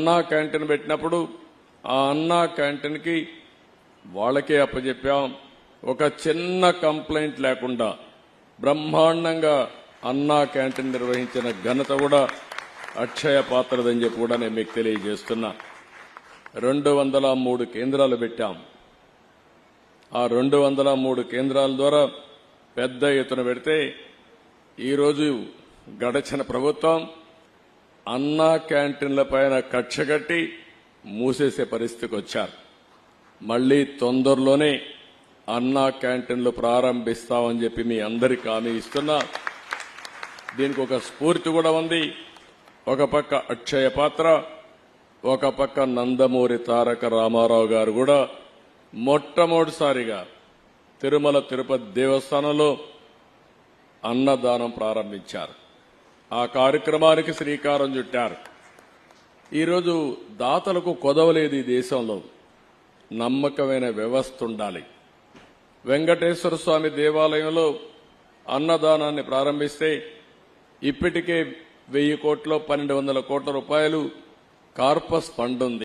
అన్నా క్యాంటీన్ పెట్టినప్పుడు ఆ అన్నా క్యాంటీన్కి వాళ్ళకే అప్పచెప్పాం ఒక చిన్న కంప్లైంట్ లేకుండా బ్రహ్మాండంగా అన్నా క్యాంటీన్ నిర్వహించిన ఘనత కూడా అక్షయ పాత్రదని చెప్పి కూడా నేను మీకు తెలియజేస్తున్నా. రెండు వందల మూడు కేంద్రాలు పెట్టాం. ఆ రెండు వందల మూడు కేంద్రాల ద్వారా పెద్ద ఎత్తున పెడితే ఈరోజు గడచిన ప్రభుత్వం అన్నా క్యాంటీన్ల పైన కక్ష కట్టి మూసేసే పరిస్థితికి వచ్చారు. మళ్ళీ తొందరలోనే అన్నా క్యాంటీన్లు ప్రారంభిస్తామని చెప్పి మీ అందరికి హామీ ఇస్తున్నా. దీనికి ఒక స్ఫూర్తి కూడా ఉంది. ఒక పక్క అక్షయ పాత్ర ఒక పక్క నందమూరి తారక రామారావు గారు కూడా మొట్టమొదటిసారిగా తిరుమల తిరుపతి దేవస్థానంలో అన్నదానం ప్రారంభించారు. ఆ కార్యక్రమానికి శ్రీకారం చుట్టారు. ఈరోజు దాతలకు కొదవలేదు ఈ దేశంలో. నమ్మకమైన వ్యవస్థ ఉండాలి. వెంకటేశ్వర స్వామి దేవాలయంలో అన్నదానాన్ని ప్రారంభిస్తే ఇప్పటికే వెయ్యి కోట్ల పన్నెండు వందల కోట్ల రూపాయలు కార్పస్ ఫండ్ ఉంది.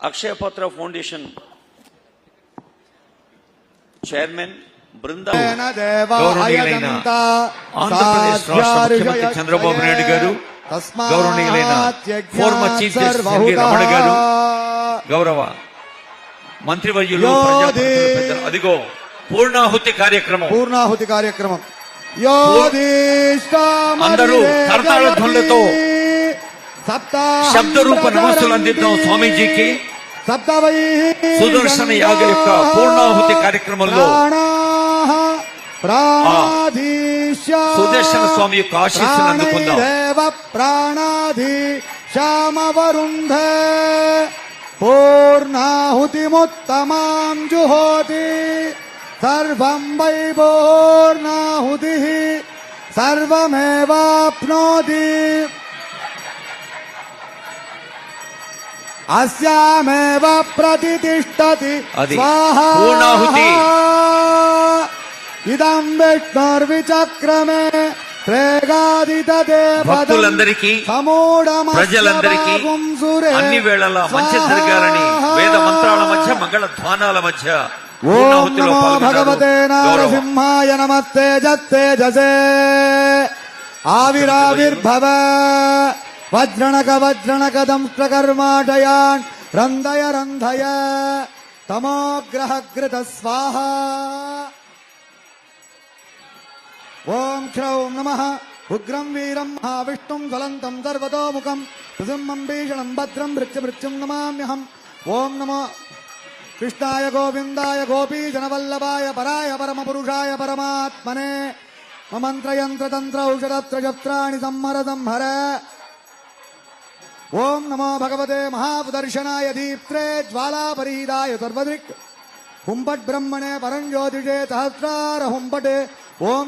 అక్షయపాత్ర ఫౌండేషన్ చైర్మన్ ఆంధ్రప్రదేశ్ రాష్ట్ర ముఖ్యమంత్రి చంద్రబాబు నాయుడు గారు గౌరవనీయులైన former chief justice NV Ramana garu గౌరవ మంత్రివర్యులు. అదిగో పూర్ణాహుతి కార్యక్రమం పూర్ణాహుతి కార్యక్రమం అందరూ కరతాళ ధ్వనులతో శబ్ద రూప నమస్సులు అందిద్దాం స్వామీజీకి సుదర్శన యాగ యొక్క పూర్ణాహుతి కార్యక్రమంలో సుదర్శన స్వామి యొక్క ఆశీస్సులు అందుకుందాం. ప్రాణాధి శ్యామవరుంధే. పూర్ణాహుతిముత్తమాం జుహోతి సర్వం వై పూర్ణాహుతి. సర్వమేవాప్నోతి. అస్యామేవ ప్రతిష్టతి పూర్ణాహుతి. ఇదం విష్ణుర్విచక్రమే భక్తులందరికీ, ప్రజలందరికీ అన్ని వేళలా మంచి జరగాలని వేద మంత్రాల మధ్య మంగళ ధ్వానాల మధ్య ఓం నమో. భగవతే. నారసింహాయ నమస్తే జత్తేజసే ఆవిరావిర్భవ వజ్రణక వజ్రణక దంష్ట్రకర్మాటయాన్ రంధయ రంధయ తమోగ్రహకృత స్వాహ. ఓం క్రౌం నమ. ఉగ్రం వీరం మహావిష్ణుం జ్వలంతం సర్వతోముఖం. ప్రసింహం భీషణం భద్రం మృత్యు మృత్యుం నమామ్యహం ఓం నమో కృష్ణాయ గోవిందాయ గోపీజనవల్లభాయ పరాయ పరమపురుషాయ పరమాత్మనే. మమంత్రయంత్రతంత్ర ఔషధత్రజత్రాణి సంహర సంహర. ஓம் நமோ பகவதே மகாபுதர்ஷனாய தீப்திரே ஜ்வாலாபரீதாய சர்வதிக். ஹும்பட் பிரம்மணே பரஞ்சோதிஷே சஹசிரார ஹும்பட் ஓம்